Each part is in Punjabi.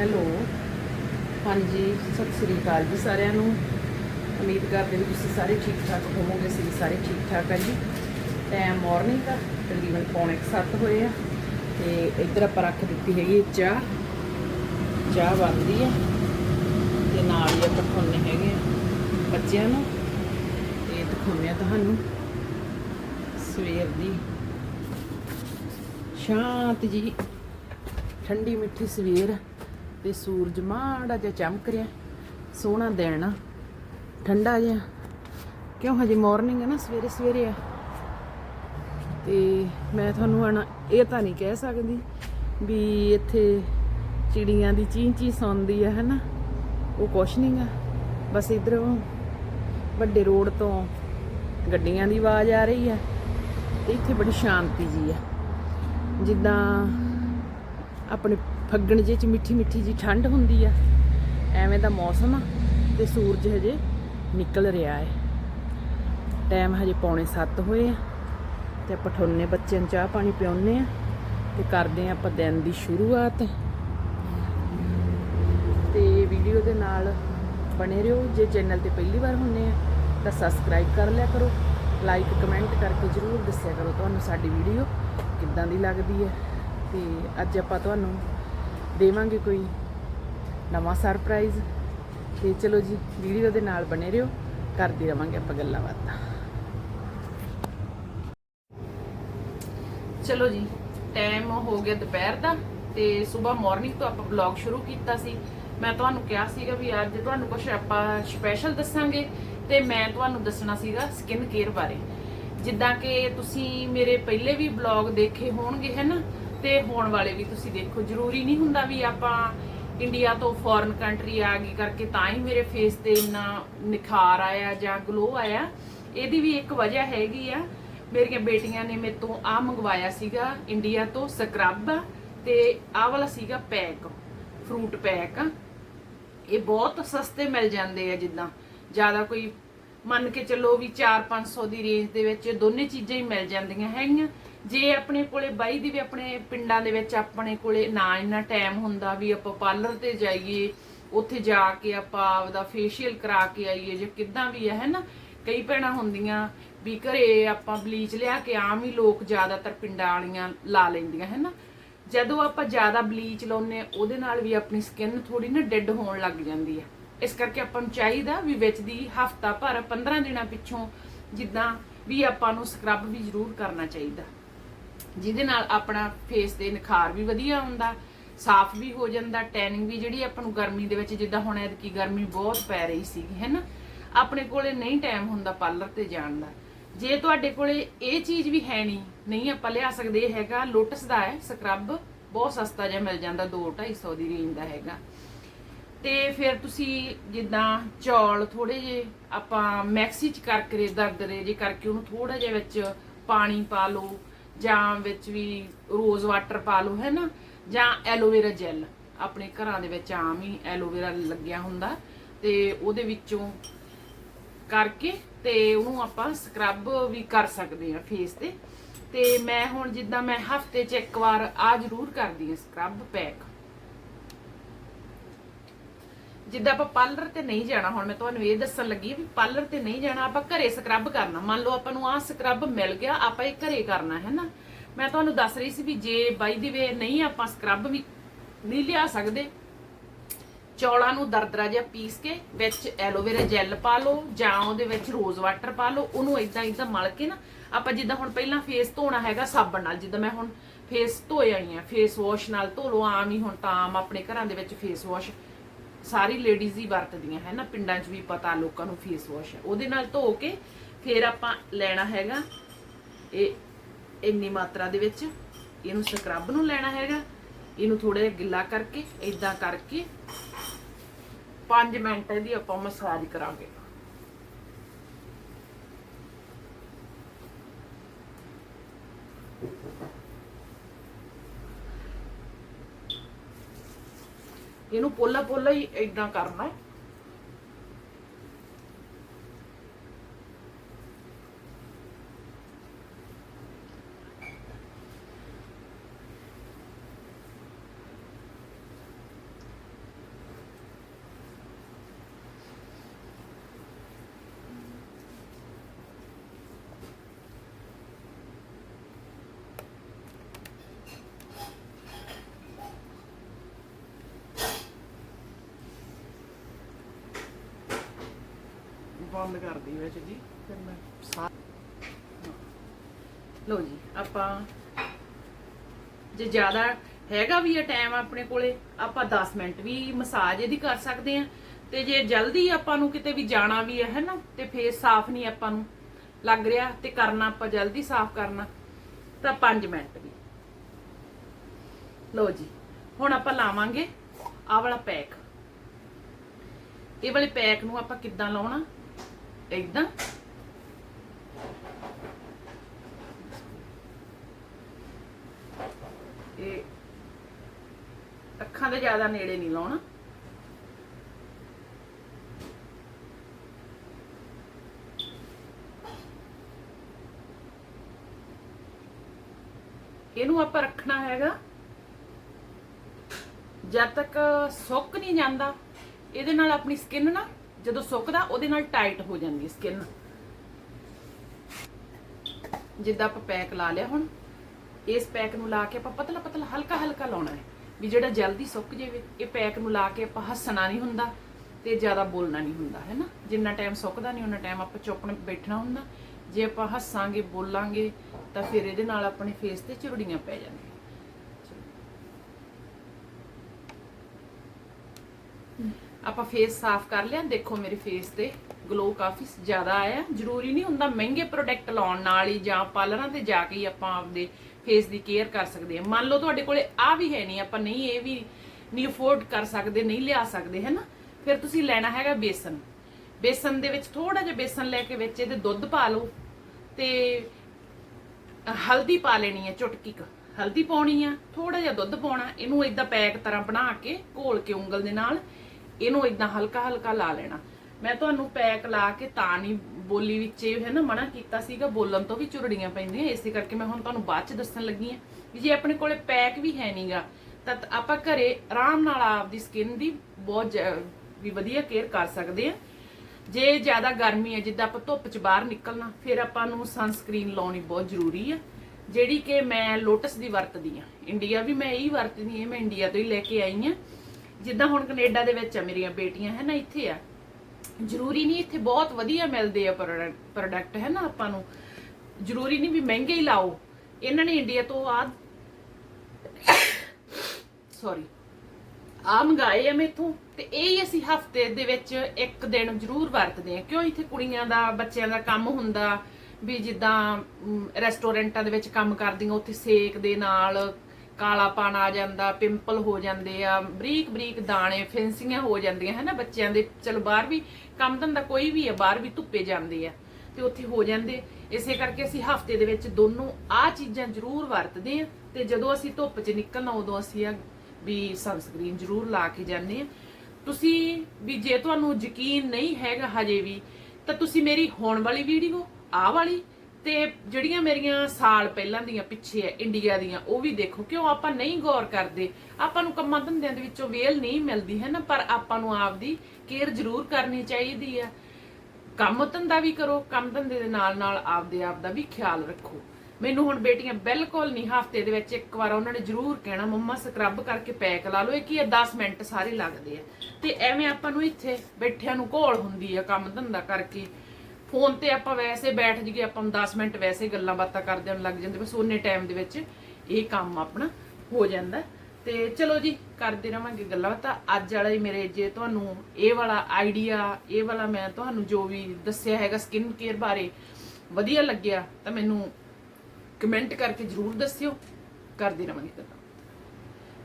ਹੈਲੋ। ਹਾਂਜੀ, ਸਤਿ ਸ੍ਰੀ ਅਕਾਲ ਜੀ ਸਾਰਿਆਂ ਨੂੰ। ਉਮੀਦ ਕਰਦੇ ਹਾਂ ਤੁਸੀਂ ਸਾਰੇ ਠੀਕ ਠਾਕ ਹੋਵੋਗੇ, ਅਸੀਂ ਸਾਰੇ ਠੀਕ ਠਾਕ ਆ ਜੀ। ਟਾਈਮ ਮਾਰਨਿੰਗ ਦਾ ਤਕਰੀਬਨ ਪੌਣੇ 7 ਹੋਏ ਆ। ਤੇ ਇੱਧਰ ਆਪਾਂ ਰੱਖ ਦਿੱਤੀ ਹੈਗੀ ਚਾਹ। ਚਾਹ ਬਣਦੀ ਹੈ ਤੇ ਨਾਲ ਹੀ ਆਪਾਂ ਖਾਣੇ ਹੈਗੇ ਆ ਬੱਚਿਆਂ ਨੂੰ। ਤੇ ਦਿਖਾਉਂਦੇ ਆ ਤੁਹਾਨੂੰ ਸਵੇਰ ਦੀ। ਸ਼ਾਂਤ ਜੀ, ਠੰਡੀ ਮਿੱਠੀ ਸਵੇਰ। ਤੇ ਸੂਰਜ ਮਾੜਾ ਜਿਹਾ ਚਮਕ ਰਿਹਾ, ਸੋਹਣਾ ਦਿਨ ਆ, ਠੰਡਾ ਜਿਹਾ। ਕਿਉਂ ਹਜੇ ਮਾਰਨਿੰਗ ਹੈ ਨਾ, ਸਵੇਰੇ ਸਵੇਰੇ ਆ। ਤੇ ਮੈਂ ਤੁਹਾਨੂੰ ਹਣ ਇਹ ਤਾਂ ਨਹੀਂ ਕਹਿ ਸਕਦੀ ਵੀ ਇੱਥੇ ਚਿੜੀਆਂ ਦੀ ਚੀਂ ਚੀਂ ਸੌਂਦੀ ਆ, ਹਨਾ। ਉਹ ਕੁਛ ਨਹੀਂ ਆ, ਬਸ ਇਧਰੋਂ ਵੱਡੇ ਰੋਡ ਤੋਂ ਗੱਡੀਆਂ ਦੀ ਆਵਾਜ਼ ਆ ਰਹੀ ਆ, ਤੇ ਇੱਥੇ ਬੜੀ ਸ਼ਾਂਤੀ ਜੀ ਆ। ਜਿੱਦਾਂ ਆਪਣੇ ਫੱਗਣ ਜੇ ਚ ਮਿੱਠੀ ਮਿੱਠੀ ਜੀ ਠੰਡ ਹੁੰਦੀ ਆ। ਐਵੇਂ ਦਾ ਮੌਸਮ ਆ ਤੇ ਸੂਰਜ ਹਜੇ ਨਿਕਲ ਰਿਹਾ ਹੈ ਟਾਈਮ ਹਜੇ ਪੌਣੇ 7 ਹੋਏ ਆ ਤੇ ਆਪਾਂ ਠੋਨੇ ਬੱਚਿਆਂ ਨੂੰ ਚਾਹ ਪਾਣੀ ਪਿਉਣੇ ਆ ਤੇ ਕਰਦੇ ਆ ਆਪਾਂ ਦਿਨ ਦੀ ਸ਼ੁਰੂਆਤ। ਤੇ ਵੀਡੀਓ ਦੇ ਨਾਲ ਬਣੇ ਰਹੋ। ਜੇ ਚੈਨਲ ਤੇ ਪਹਿਲੀ ਵਾਰ ਹੁੰਨੇ ਆ ਤਾਂ ਸਬਸਕ੍ਰਾਈਬ ਕਰ ਲਿਆ ਕਰੋ। ਲਾਈਕ ਕਮੈਂਟ ਕਰਕੇ ਜਰੂਰ ਦੱਸਿਆ ਕਰੋ ਤੁਹਾਨੂੰ ਸਾਡੀ ਵੀਡੀਓ ਕਿੱਦਾਂ ਦੀ ਲੱਗਦੀ ਹੈ ਤੇ ਅੱਜ ਆਪਾਂ ਤੁਹਾਨੂੰ ਦੇਵਾਂਗੇ ਕੋਈ ਨਵਾਂ ਸਰਪ੍ਰਾਈਜ਼ ਤੇ ਚਲੋ ਜੀ ਵੀਡੀਓ ਦੇ ਨਾਲ ਬਣੇ ਰਹੋ, ਕਰਦੇ ਰਵਾਂਗੇ ਆਪਾਂ ਗੱਲਾਂ ਬਾਤਾਂ। ਚਲੋ ਜੀ ਟਾਈਮ ਹੋ ਗਿਆ ਦੁਪਹਿਰ ਦਾ ਤੇ ਸਵੇਰ ਮਾਰਨਿੰਗ ਤੋਂ ਆਪਾਂ ਵਲੌਗ ਸ਼ੁਰੂ ਕੀਤਾ ਸੀ। ਮੈਂ ਤੁਹਾਨੂੰ ਕਿਹਾ ਸੀਗਾ ਵੀ ਅੱਜ ਤੁਹਾਨੂੰ ਕੁਝ ਆਪਾਂ ਸਪੈਸ਼ਲ ਦੱਸਾਂਗੇ ਤੇ ਮੈਂ ਤੁਹਾਨੂੰ ਦੱਸਣਾ ਸੀਗਾ ਸਕਿਨ ਕੇਅਰ ਬਾਰੇ। ਜਿੱਦਾਂ ਕਿ ਤੁਸੀਂ ਮੇਰੇ ਪਹਿਲੇ ਵੀ ਵਲੌਗ ਦੇਖੇ ਹੋਣਗੇ, ਹੈ ਤੇ ਹੋਣ ਵਾਲੇ ਵੀ ਤੁਸੀਂ ਦੇਖੋ। ਜ਼ਰੂਰੀ ਨਹੀਂ ਹੁੰਦਾ ਵੀ ਆਪਾਂ ਇੰਡੀਆ ਤੋਂ ਫੋਰਨ ਕੰਟਰੀ ਆ ਗਈ ਕਰਕੇ ਤਾਂ ਹੀ ਮੇਰੇ ਫੇਸ ਤੇ ਇੰਨਾ ਨਿਖਾਰ ਆਇਆ ਜਾਂ ਗਲੋ ਆਇਆ। ਇਹਦੀ ਵੀ ਇੱਕ ਵਜ੍ਹਾ ਹੈਗੀ ਆ। ਮੇਰੀਆਂ ਬੇਟੀਆਂ ਨੇ ਮੇਰੇ ਤੋਂ ਆ ਮੰਗਵਾਇਆ ਸੀਗਾ ਇੰਡੀਆ ਤੋਂ ਸਕਰਬ ਤੇ ਆਹ ਵਾਲਾ ਸੀਗਾ ਪੈਕ ਫਰੂਟ ਪੈਕ ਇਹ ਬਹੁਤ ਸਸਤੇ ਮਿਲ ਜਾਂਦੇ ਆ ਜਿੱਦਾਂ। ਜ਼ਿਆਦਾ ਕੋਈ ਮੰਨ ਕੇ ਚੱਲੋ ਵੀ 4-500 ਦੀ ਰੇਂਜ ਦੇ ਵਿੱਚ ਦੋਨੇ ਚੀਜ਼ਾਂ ਹੀ ਮਿਲ ਜਾਂਦੀਆਂ ਹੈਗੀਆਂ। ਜੇ ਆਪਣੇ ਕੋਲੇ ਬਾਈ ਦੀ ਵੀ ਆਪਣੇ ਪਿੰਡਾਂ ਦੇ ਵਿੱਚ ਆਪਣੇ ਕੋਲੇ ਨਾ ਇੰਨਾ ਟਾਈਮ ਹੁੰਦਾ ਵੀ ਆਪਾਂ ਪਾਰਲਰ ਤੇ ਜਾਈਏ, ਉੱਥੇ ਜਾ ਕੇ ਆਪਾਂ ਆਪਦਾ ਫੇਸ਼ੀਅਲ ਕਰਾ ਕੇ ਆਈਏ ਜੇ ਕਿੱਦਾਂ ਵੀ ਹੈ ਹੈਨਾ? ਕਈ ਭੈਣਾਂ ਹੁੰਦੀਆਂ ਵੀ ਘਰੇ ਆਪਾਂ ਬਲੀਚ ਲਿਆ ਕੇ ਆਮ ਹੀ ਲੋਕ ਜ਼ਿਆਦਾਤਰ ਪਿੰਡਾਂ ਵਾਲੀਆਂ ਲਾ ਲੈਂਦੀਆਂ, ਹੈਨਾ? ਜਦੋਂ ਆਪਾਂ ਜ਼ਿਆਦਾ ਬਲੀਚ ਲਾਉਨੇ ਉਹਦੇ ਨਾਲ ਵੀ ਆਪਣੀ ਸਕਿਨ ਥੋੜੀ ਨਾ ਡੈੱਡ ਹੋਣ ਲੱਗ ਜਾਂਦੀ ਹੈ ਇਸ ਕਰਕੇ ਆਪਾਂ ਨੂੰ ਚਾਹੀਦਾ ਵੀ ਵਿੱਚ ਦੀ ਹਫਤਾ ਭਰ 15 ਦਿਨਾਂ ਪਿੱਛੋਂ ਜਿੱਦਾਂ ਵੀ ਆਪਾਂ ਨੂੰ ਸਕਰਬ ਵੀ ਜ਼ਰੂਰ ਕਰਨਾ ਚਾਹੀਦਾ। ਜਿਹਦੇ ਨਾਲ ਆਪਣਾ ਫੇਸ 'ਤੇ ਨਿਖਾਰ ਵੀ ਵਧੀਆ ਹੁੰਦਾ, ਸਾਫ਼ ਵੀ ਹੋ ਜਾਂਦਾ ਟੈਨਿੰਗ ਵੀ ਜਿਹੜੀ ਆਪਾਂ ਨੂੰ ਗਰਮੀ ਦੇ ਵਿੱਚ ਜਿੱਦਾਂ ਹੁਣ ਐਤਕੀ ਗਰਮੀ ਬਹੁਤ ਪੈ ਰਹੀ ਸੀਗੀ ਹੈਨਾ ਆਪਣੇ ਕੋਲੇ ਨਹੀਂ ਟਾਈਮ ਹੁੰਦਾ ਪਾਰਲਰ ਤੇ ਜਾਣ ਦਾ। ਜੇ ਤੁਹਾਡੇ ਕੋਲੇ ਇਹ ਚੀਜ਼ ਵੀ ਹੈ ਨਹੀਂ ਨਹੀਂ ਆਪਾਂ ਲਿਆ ਸਕਦੇ ਹੈਗਾ ਲੋਟਸ ਦਾ ਹੈ ਸਕਰਬ ਬਹੁਤ ਸਸਤਾ ਜਿਹਾ ਮਿਲ ਜਾਂਦਾ 2 250 ਦੀ ਰੇਂਜ ਦਾ ਹੈਗਾ। ਤੇ ਫਿਰ ਤੁਸੀਂ ਜਿੱਦਾਂ ਚੌਲ ਥੋੜੇ ਜੇ ਆਪਾਂ ਮੈਕਸੀ ਚ ਕਰਕੇ ਦਰਦਰੇ ਜੇ ਕਰਕੇ ਉਹਨੂੰ ਥੋੜਾ ਜਿਹਾ ਵਿੱਚ ਪਾਣੀ ਪਾ ਲਓ ਜਾਂ ਵਿੱਚ ਵੀ ਰੋਜ਼ ਵਾਟਰ ਪਾ ਲਓ, ਹੈ ਨਾ? ਜਾਂ ਐਲੋਵੇਰਾ ਜੈਲ, ਆਪਣੇ ਘਰਾਂ ਦੇ ਵਿੱਚ ਆਮ ਹੀ ਐਲੋਵੇਰਾ ਲੱਗਿਆ ਹੁੰਦਾ ਤੇ ਉਹਦੇ ਵਿੱਚੋਂ ਕਰਕੇ ਤੇ ਉਹਨੂੰ ਆਪਾਂ ਸਕਰਬ ਵੀ ਕਰ ਸਕਦੇ ਆ ਫੇਸ ਤੇ। ਤੇ ਮੈਂ ਹੁਣ ਜਿੱਦਾਂ ਮੈਂ ਹਫ਼ਤੇ 'ਚ ਇੱਕ ਵਾਰ ਆ ਜ਼ਰੂਰ ਕਰਦੀ ਆ ਸਕਰਬ ਪੈਕ ਜਿੱਦਾਂ ਆਪਾਂ ਪਾਰਲਰ ਤੇ ਨਹੀਂ ਜਾਣਾ, ਹੁਣ ਮੈਂ ਤੁਹਾਨੂੰ ਇਹ ਦੱਸਣ ਲੱਗੀ ਵੀ ਪਾਰਲਰ ਤੇ ਨਹੀਂ ਜਾਣਾ, ਆਪਾਂ ਘਰੇ ਸਕਰਬ ਕਰਨਾ। ਮੰਨ ਲਓ ਆਪਾਂ ਨੂੰ ਆਹ ਸਕਰਬ ਮਿਲ ਗਿਆ, ਆਪਾਂ ਇਹ ਘਰੇ ਕਰਨਾ, ਹੈ ਨਾ? ਮੈਂ ਤੁਹਾਨੂੰ ਦੱਸ ਰਹੀ ਸੀ ਵੀ ਜੇ ਬਾਈ ਦੀ ਵੇ ਨਹੀਂ ਆਪਾਂ ਸਕਰਬ ਵੀ ਨਹੀਂ ਲਿਆ ਸਕਦੇ, ਚੌਲਾਂ ਨੂੰ ਦਰਦਰਾ ਜਿਹਾ ਪੀਸ ਕੇ ਵਿੱਚ ਐਲੋਵੇਰਾ ਜੈਲ ਪਾ ਲਓ, ਜਾਂ ਉਹਦੇ ਵਿੱਚ ਰੋਜ਼ ਵਾਟਰ ਪਾ ਲਓ, ਉਹਨੂੰ ਇਦਾਂ ਇਦਾਂ ਮਲ ਕੇ ਨਾ, ਆਪਾਂ ਜਿੱਦਾਂ ਹੁਣ ਪਹਿਲਾਂ ਫੇਸ ਧੋਣਾ ਹੈਗਾ ਸਾਬਣ ਨਾਲ, ਜਿੱਦਾਂ ਮੈਂ ਹੁਣ ਫੇਸ ਧੋਏ ਆਈ ਆ ਫੇਸ ਵਾਸ਼ ਨਾਲ ਧੋ ਲਓ, ਆਮ ਹੀ ਹੁਣ ਤਾਂ ਆਮ ਆਪਣੇ ਘਰਾਂ ਦੇ ਵਿੱਚ ਫੇਸ ਵਾਸ਼ ਸਾਰੀ ਲੇਡੀਜ਼ ਹੀ ਵਰਤਦੀਆਂ, ਹੈ ਨਾ? ਪਿੰਡਾਂ 'ਚ ਵੀ ਪਤਾ, ਲੋਕਾਂ ਨੂੰ ਫੇਸ ਵਾਸ਼ ਹੈ। ਉਹਦੇ ਨਾਲ ਧੋ ਕੇ ਫਿਰ ਆਪਾਂ ਲੈਣਾ ਹੈਗਾ ਇਹ, ਇੰਨੀ ਮਾਤਰਾ ਦੇ ਵਿੱਚ। ਇਹਨੂੰ ਸਕਰਬ ਨੂੰ ਲੈਣਾ ਹੈਗਾ। ਇਹਨੂੰ ਥੋੜਾ ਜਿਹਾ ਗਿੱਲਾ ਕਰਕੇ ਇਦਾਂ ਕਰਕੇ 5 ਮਿੰਟ ਇਹਦੀ ਆਪਾਂ ਮਸਾਜ ਕਰਾਂਗੇ। ਇਹਨੂੰ ਪੋਲਾ ਪੋਲਾ ਹੀ ਇਦਾਂ ਕਰਨਾ ਬੰਦ ਕਰਦੀ ਵਿੱਚ ਜੀ, ਫਿਰ ਮੈਂ ਸਾ ਜੀ, ਆਪਾਂ ਜੇ ਜ਼ਿਆਦਾ ਹੈਗਾ ਵੀ ਇਹ ਟਾਈਮ ਆਪਣੇ ਕੋਲੇ, ਆਪਾਂ 10 ਮਿੰਟ ਵੀ ਮਸਾਜ ਇਹਦੀ ਕਰ ਸਕਦੇ ਆ। ਤੇ ਜੇ ਜਲਦੀ ਆਪਾਂ ਨੂੰ ਕਿਤੇ ਵੀ ਜਾਣਾ ਵੀ ਹੈ ਨਾ ਤੇ ਫੇਸ ਸਾਫ਼ ਨਹੀਂ ਆਪਾਂ ਨੂੰ ਲੱਗ ਰਿਹਾ ਤੇ ਕਰਨਾ ਆਪਾਂ ਜਲਦੀ ਸਾਫ਼ ਕਰਨਾ, ਤਾਂ 5 ਮਿੰਟ ਵੀ। ਲਓ ਜੀ, ਹੁਣ ਆਪਾਂ ਲਾਵਾਂਗੇ ਆਹ ਵਾਲਾ ਪੈਕ। ਇਹ ਵਾਲੇ ਪੈਕ ਨੂੰ ਆਪਾਂ ਕਿੱਦਾਂ ਲਾਉਣਾ? ਇਦਾਂ ਇਹ ਅੱਖਾਂ ਦੇ ਜ਼ਿਆਦਾ ਨੇੜੇ ਨਹੀਂ ਲਾਉਣਾ। ਇਹਨੂੰ ਆਪਾਂ ਰੱਖਣਾ ਹੈਗਾ। ਜਦ ਤੱਕ ਸੁੱਕ ਨਹੀਂ ਜਾਂਦਾ, ਇਹਦੇ ਨਾਲ ਆਪਣੀ ਸਕਿਨ ਨਾ ਜਦੋਂ ਸੁੱਕਦਾ, ਉਹਦੇ ਨਾਲ ਟਾਈਟ ਹੋ ਜਾਂਦੀ ਹੈ ਸਕਿਨ ਜਿੱਦਾਂ ਆਪਾਂ ਪੈਕ ਲਾ ਲਿਆ ਹੁਣ, ਇਸ ਪੈਕ ਨੂੰ ਲਾ ਕੇ ਆਪਾਂ ਪਤਲਾ ਪਤਲਾ ਹਲਕਾ ਹਲਕਾ ਲਾਉਣਾ ਹੈ। ਵੀ ਜਿਹੜਾ ਜਲਦੀ ਸੁੱਕ ਜਾਵੇ, ਇਹ ਪੈਕ ਨੂੰ ਲਾ ਕੇ ਆਪਾਂ ਹੱਸਣਾ ਨਹੀਂ ਹੁੰਦਾ ਤੇ ਜ਼ਿਆਦਾ ਬੋਲਣਾ ਨਹੀਂ ਹੁੰਦਾ, ਹੈ ਨਾ? ਜਿੰਨਾ ਟਾਈਮ ਸੁੱਕਦਾ ਨਹੀਂ ਉਹਨਾਂ ਟਾਈਮ ਆਪਾਂ ਚੁੱਪ ਬੈਠਣਾ ਹੁੰਦਾ। ਜੇ ਆਪਾਂ ਹੱਸਾਂਗੇ, ਬੋਲਾਂਗੇ, ਤਾਂ ਫਿਰ ਇਹਦੇ ਨਾਲ ਆਪਣੇ ਫੇਸ ਤੇ ਝੁਰੜੀਆਂ ਪੈ ਜਾਂਦੀਆਂ। ਆਪਾਂ ਫੇਸ ਸਾਫ਼ ਕਰ ਲਿਆ। ਦੇਖੋ ਮੇਰੇ ਫੇਸ ਤੇ ਗਲੋ ਕਾਫੀ ਜ਼ਿਆਦਾ ਆਇਆ। ਜ਼ਰੂਰੀ ਨਹੀਂ ਹੁੰਦਾ ਮਹਿੰਗੇ ਪ੍ਰੋਡਕਟ ਲਾਉਣ ਨਾਲ ਹੀ ਜਾਂ ਪਾਰਲਰਾਂ ਤੇ ਜਾ ਕੇ ਹੀ ਆਪਾਂ ਆਪਦੇ ਫੇਸ ਦੀ ਕੇਅਰ ਕਰ ਸਕਦੇ ਹਾਂ। ਮੰਨ ਲਓ ਤੁਹਾਡੇ ਕੋਲੇ ਆ ਵੀ ਹੈ ਨਹੀਂ ਆਪਾਂ ਨਹੀਂ, ਇਹ ਵੀ ਨਹੀਂ ਅਫੋਰਡ ਕਰ ਸਕਦੇ, ਨਹੀਂ ਲਿਆ ਸਕਦੇ ਹੈ ਨਾ ਫਿਰ ਤੁਸੀਂ ਲੈਣਾ ਹੈਗਾ ਬੇਸਨ। ਬੇਸਨ ਦੇ ਵਿੱਚ ਥੋੜਾ ਜਿਹਾ ਬੇਸਨ ਲੈ ਕੇ ਵਿੱਚ ਇਹਦੇ ਦੁੱਧ ਪਾ ਲਓ ਤੇ ਹਲਦੀ ਪਾ ਲੈਣੀ ਹੈ ਚੁਟਕੀ ਕ। ਹਲਦੀ ਪਾਉਣੀ ਆ ਥੋੜਾ ਜਿਹਾ ਦੁੱਧ ਪਾਉਣਾ, ਇਹਨੂੰ ਇਦਾਂ ਪੈਕ ਤਰ੍ਹਾਂ ਬਣਾ ਕੇ ਘੋਲ ਕੇ ਉਂਗਲ ਦੇ ਨਾਲ ਇਹਨੂੰ ਇਦਾਂ ਹਲਕਾ ਹਲਕਾ ਲਾ ਲੈਣਾ। ਮੈਂ ਤੁਹਾਨੂੰ ਪੈਕ ਲਾ ਕੇ ਤਾਂ ਨਹੀਂ ਬੋਲੀ ਵਿੱਚ ਇਹ ਹੈ ਨਾ ਮਨਾ ਕੀਤਾ ਸੀਗਾ, ਬੋਲਣ ਤੋਂ ਵੀ ਝੁਰੜੀਆਂ ਪੈਂਦੀਆਂ, ਇਸੇ ਕਰਕੇ ਮੈਂ ਹੁਣ ਤੁਹਾਨੂੰ ਬਾਅਦ ਚ ਦੱਸਣ ਲੱਗੀ ਆ ਵੀ ਜੇ ਆਪਣੇ ਕੋਲੇ ਪੈਕ ਵੀ ਹੈ ਨਹੀਂਗਾ ਤਾਂ ਆਪਾਂ ਘਰੇ ਆਰਾਮ ਨਾਲ ਆਪਦੀ ਸਕਿਨ ਦੀ ਬਹੁਤ ਵੀ ਵਧੀਆ ਕੇਅਰ ਕਰ ਸਕਦੇ ਆ ਜੇ ਜ਼ਿਆਦਾ ਗਰਮੀ ਹੈ, ਜਿੱਦਾਂ ਆਪਾਂ ਧੁੱਪ 'ਚ ਬਾਹਰ ਨਿਕਲਣਾ, ਫਿਰ ਆਪਾਂ ਨੂੰ ਸਨਸਕ੍ਰੀਨ ਲਾਉਣੀ ਬਹੁਤ ਜ਼ਰੂਰੀ ਆ। ਜਿਹੜੀ ਕਿ ਮੈਂ ਲੋਟਸ ਦੀ ਵਰਤਦੀ ਆ ਇੰਡੀਆ ਵੀ ਮੈਂ ਇਹੀ ਵਰਤਦੀ ਆ ਮੈਂ ਇੰਡੀਆ ਤੋਂ ਹੀ ਲੈ ਕੇ ਆਈ ਆ ਜਿੱਦਾਂ ਹੁਣ ਕੈਨੇਡਾ ਦੇ ਵਿੱਚ ਆ ਮੇਰੀਆਂ ਬੇਟੀਆਂ, ਹੈ ਨਾ, ਇੱਥੇ ਆ। ਜ਼ਰੂਰੀ ਨਹੀਂ ਇੱਥੇ ਬਹੁਤ ਵਧੀਆ ਮਿਲਦੇ ਆ ਪ੍ਰੋਡਕਟ ਹੈ ਨਾ, ਆਪਾਂ ਨੂੰ। ਜ਼ਰੂਰੀ ਨਹੀਂ ਵੀ ਮਹਿੰਗੇ ਹੀ ਲਾਓ। ਇਹਨਾਂ ਨੇ ਇੰਡੀਆ ਤੋਂ ਆ ਸੌਰੀ ਆ ਮੰਗਾਏ ਆ ਮੇਥੋਂ, ਤੇ ਇਹ ਹੀ ਅਸੀਂ ਹਫ਼ਤੇ ਦੇ ਵਿੱਚ ਇੱਕ ਦਿਨ ਜ਼ਰੂਰ ਵਰਤਦੇ ਆ। ਕਿਉਂ ਇੱਥੇ ਕੁੜੀਆਂ ਦਾ, ਬੱਚਿਆਂ ਦਾ ਕੰਮ ਹੁੰਦਾ, ਵੀ ਜਿੱਦਾਂ ਰੈਸਟੋਰੈਂਟਾਂ ਦੇ ਵਿੱਚ ਕੰਮ ਕਰਦੀਆਂ, ਉੱਥੇ ਸੇਕ ਦੇ ਨਾਲ ਕਾਲਾਪਨ ਆ ਜਾਂਦਾ, ਪਿੰਪਲ ਹੋ ਜਾਂਦੇ ਆ, ਬਰੀਕ ਬਰੀਕ ਦਾਣੇ, ਫਿੰਸੀਆਂ ਹੋ ਜਾਂਦੀਆਂ ਹੈ ਨਾ ਬੱਚਿਆਂ ਦੇ, ਚਲੋ ਬਾਹਰ ਵੀ ਕੰਮ ਧੰਦਾ ਕੋਈ ਵੀ ਆ, ਬਾਹਰ ਵੀ ਧੁੱਪੇ ਜਾਂਦੇ ਆ, ਤੇ ਉੱਥੇ ਹੋ ਜਾਂਦੇ। ਇਸੇ ਕਰਕੇ ਅਸੀਂ ਹਫ਼ਤੇ ਦੇ ਵਿੱਚ ਦੋਨੋਂ ਆ ਚੀਜ਼ਾਂ ਜ਼ਰੂਰ ਵਰਤਦੇ ਆ, ਤੇ ਜਦੋਂ ਅਸੀਂ ਧੁੱਪ 'ਚ ਨਿਕਲਣਾ, ਉਦੋਂ ਅਸੀਂ ਆ ਵੀ ਸਨਸਕ੍ਰੀਨ ਜ਼ਰੂਰ ਲਾ ਕੇ ਜਾਂਦੇ ਆ। ਤੁਸੀਂ ਵੀ ਜੇ ਤੁਹਾਨੂੰ ਯਕੀਨ ਨਹੀਂ ਹੈਗਾ ਹਜੇ ਵੀ, ਤਾਂ ਤੁਸੀਂ ਮੇਰੀ ਹੋਣ ਵਾਲੀ ਵੀਡੀਓ ਆ ਵਾਲੀ ਤੇ ਜਿਹੜੀਆਂ ਮੇਰੀਆਂ ਸਾਲ ਪਹਿਲਾਂ ਦੀਆਂ, ਪਿੱਛੇ ਹੈ ਇੰਡੀਆ ਦੀਆਂ, ਉਹ ਵੀ ਦੇਖੋ, ਕਿਉਂ ਆਪਾਂ ਨਹੀਂ ਗੌਰ ਕਰਦੇ? ਆਪਾਂ ਨੂੰ ਕੰਮਾਂ ਧੰਦਿਆਂ ਦੇ ਵਿੱਚੋਂ ਵੇਲ ਨਹੀਂ ਮਿਲਦੀ ਹੈ ਨਾ, ਪਰ ਆਪਾਂ ਨੂੰ ਆਪਦੀ ਕੇਅਰ ਜ਼ਰੂਰ ਕਰਨੀ ਚਾਹੀਦੀ ਆ ਕੰਮ ਧੰਦਾ ਵੀ ਕਰੋ, ਕੰਮ ਧੰਦੇ ਦੇ ਨਾਲ ਨਾਲ ਆਪਦੇ ਆਪ ਦਾ ਵੀ ਖਿਆਲ ਰੱਖੋ। ਮੈਨੂੰ ਹੁਣ ਬੇਟੀਆਂ ਬਿਲਕੁਲ ਨਹੀਂ, ਹਫ਼ਤੇ ਦੇ ਵਿੱਚ ਇੱਕ ਵਾਰ ਉਹਨਾਂ ਨੇ ਜ਼ਰੂਰ ਕਹਿਣਾ, ਮੰਮਾ ਸਕਰਬ ਕਰਕੇ ਪੈਕ ਲਾ ਲਓ ਇਹ ਕੀ ਹੈ 10 ਮਿੰਟ ਸਾਰੇ ਲੱਗਦੇ ਆ ਤੇ ਐਵੇਂ ਆਪਾਂ ਨੂੰ ਇੱਥੇ ਬੈਠਿਆਂ ਨੂੰ ਘੋਲ ਹੁੰਦੀ ਆ ਕੰਮ ਧੰਦਾ ਕਰਕੇ। ਫੋਨ ਤੇ ਆਪਾਂ ਵੈਸੇ ਬੈਠ ਜੀਏ, ਆਪਾਂ 10 ਮਿੰਟ ਵੈਸੇ ਗੱਲਾਂ ਬਾਤਾਂ ਕਰਦੇ ਲੱਗ ਜਾਂਦੇ, ਬਸ ਉਹਨੇ ਟਾਈਮ ਦੇ ਵਿੱਚ ਇਹ ਕੰਮ ਆਪਣਾ ਹੋ ਜਾਂਦਾ। ਤੇ ਚਲੋ ਜੀ, ਕਰਦੇ ਰਵਾਂਗੇ ਗੱਲਾਂ ਬਾਤਾਂ। ਅੱਜ ਵਾਲਾ ਹੀ ਮੇਰੇ ਜੇ ਤੁਹਾਨੂੰ ਇਹ ਵਾਲਾ ਆਈਡੀਆ ਇਹ ਵਾਲਾ ਮੈਂ ਤੁਹਾਨੂੰ ਜੋ ਵੀ ਦੱਸਿਆ ਹੈਗਾ ਸਕਿਨ ਕੇਅਰ ਬਾਰੇ ਵਧੀਆ ਲੱਗਿਆ, ਤਾਂ ਮੈਨੂੰ ਕਮੈਂਟ ਕਰਕੇ ਜਰੂਰ ਦੱਸਿਓ। ਕਰਦੇ ਰਵਾਂਗੇ ਗੱਲਾਂ।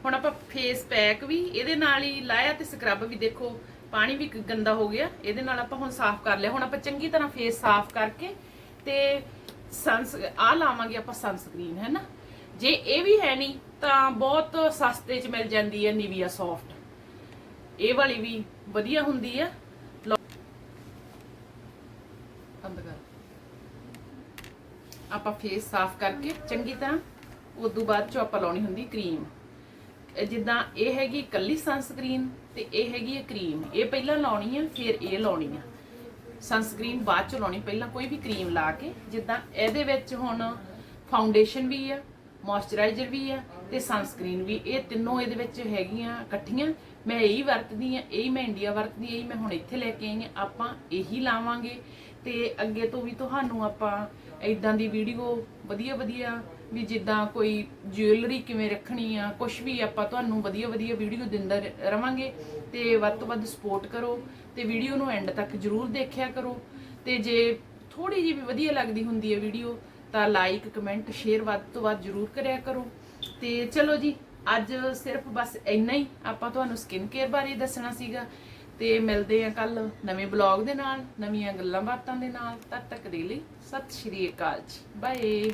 ਹੁਣ ਆਪਾਂ ਫੇਸ ਪੈਕ ਵੀ ਇਹਦੇ ਨਾਲ ਹੀ ਲਾਇਆ ਤੇ ਸਕਰਬ ਵੀ ਦੇਖੋ। ਪਾਣੀ ਵੀ ਗੰਦਾ ਹੋ ਗਿਆ। ਇਹਦੇ ਨਾਲ ਆਪਾਂ ਹੁਣ ਸਾਫ਼ ਕਰ ਲਿਆ। ਹੁਣ ਆਪਾਂ ਚੰਗੀ ਤਰ੍ਹਾਂ ਫੇਸ ਸਾਫ਼ ਕਰਕੇ ਤੇ ਸਨਸ ਆ ਲਾਵਾਂਗੇ ਆਪਾਂ ਸਨਸਕ੍ਰੀਨ ਹੈ ਨਾ? ਜੇ ਇਹ ਵੀ ਹੈ ਨਹੀਂ, ਤਾਂ ਬਹੁਤ ਸਸਤੇ ਚ ਮਿਲ ਜਾਂਦੀ ਹੈ ਨਿਵੀਆ ਸੌਫਟ ਇਹ ਵਾਲੀ ਵੀ ਵਧੀਆ ਹੁੰਦੀ ਹੈ। ਲਓ। ਬੰਦ ਕਰ। ਆਪਾਂ ਫੇਸ ਸਾਫ਼ ਕਰਕੇ ਚੰਗੀ ਤਰ੍ਹਾਂ, ਉਦੋਂ ਬਾਅਦ ਚੋਂ ਆਪਾਂ ਲਾਉਣੀ ਹੁੰਦੀ ਕਰੀਮ ਜਿੱਦਾਂ ਇਹ ਹੈਗੀ ਇਕੱਲੀ ਸਨਸਕ੍ਰੀਨ ਤੇ ਇਹ ਹੈਗੀ ਹੈ ਕਰੀਮ ਇਹ ਪਹਿਲਾਂ ਲਾਉਣੀ ਆ, ਫਿਰ ਇਹ ਲਾਉਣੀ ਆ। ਸਨਸਕ੍ਰੀਨ ਬਾਅਦ ਚ ਲਾਉਣੀ, ਪਹਿਲਾਂ ਕੋਈ ਵੀ ਕਰੀਮ ਲਾ ਕੇ, ਜਿੱਦਾਂ ਇਹਦੇ ਵਿੱਚ ਹੁਣ ਫਾਊਂਡੇਸ਼ਨ ਵੀ ਆ ਮੋਇਸਚਰਾਈਜ਼ਰ ਵੀ ਆ ਤੇ ਸਨਸਕ੍ਰੀਨ ਵੀ। ਇਹ ਤਿੰਨੋਂ ਇਹਦੇ ਵਿੱਚ ਹੈਗੀਆਂ ਇਕੱਠੀਆਂ। ਮੈਂ ਇਹੀ ਵਰਤਦੀ ਆ, ਇਹੀ ਮੈਂ ਇੰਡੀਆ ਵਰਤਦੀ ਇਹੀ ਮੈਂ ਹੁਣ ਇੱਥੇ ਲੈ ਕੇ ਆਈ ਆ। ਆਪਾਂ ਇਹੀ ਲਾਵਾਂਗੇ ਤੇ ਅੱਗੇ ਤੋਂ ਵੀ ਤੁਹਾਨੂੰ ਆਪਾਂ ਇਦਾਂ ਦੀ ਵੀਡੀਓ ਵਧੀਆ ਵਧੀਆ ਵੀ ਜਿੱਦਾਂ ਕੋਈ ਜੁਐਲਰੀ ਕਿਵੇਂ ਰੱਖਣੀ ਆ ਕੁਝ ਵੀ ਆਪਾਂ ਤੁਹਾਨੂੰ ਵਧੀਆ ਵਧੀਆ ਵੀਡੀਓ ਦਿੰਦਾ ਰ- ਰਵਾਂਗੇ ਤੇ ਵੱਧ ਤੋਂ ਵੱਧ ਸਪੋਰਟ ਕਰੋ ਤੇ ਵੀਡੀਓ ਨੂੰ ਐਂਡ ਤੱਕ ਜਰੂਰ ਦੇਖਿਆ ਕਰੋ ਤੇ ਜੇ ਥੋੜੀ ਜਿਹੀ ਵੀ ਵਧੀਆ ਲੱਗਦੀ ਹੁੰਦੀ ਹੈ ਵੀਡੀਓ ਤਾਂ ਲਾਈਕ ਕਮੈਂਟ ਸ਼ੇਅਰ ਵੱਧ ਤੋਂ ਵੱਧ ਜਰੂਰ ਕਰਿਆ ਕਰੋ। ਤੇ ਚਲੋ ਜੀ, ਅੱਜ ਸਿਰਫ ਬਸ ਇੰਨਾ ਹੀ। ਆਪਾਂ ਤੁਹਾਨੂੰ ਸਕਿਨ ਕੇਅਰ ਬਾਰੇ ਦੱਸਣਾ ਸੀਗਾ ਤੇ ਮਿਲਦੇ ਆ ਕੱਲ ਨਵੇਂ ਬਲੌਗ ਦੇ ਨਾਲ, ਨਵੀਆਂ ਗੱਲਾਂ ਬਾਤਾਂ ਦੇ ਨਾਲ। ਤਦ ਤੱਕ ਦੇ ਲਈ ਸਤਿ ਸ਼੍ਰੀ ਅਕਾਲ ਜੀ। ਬਾਏ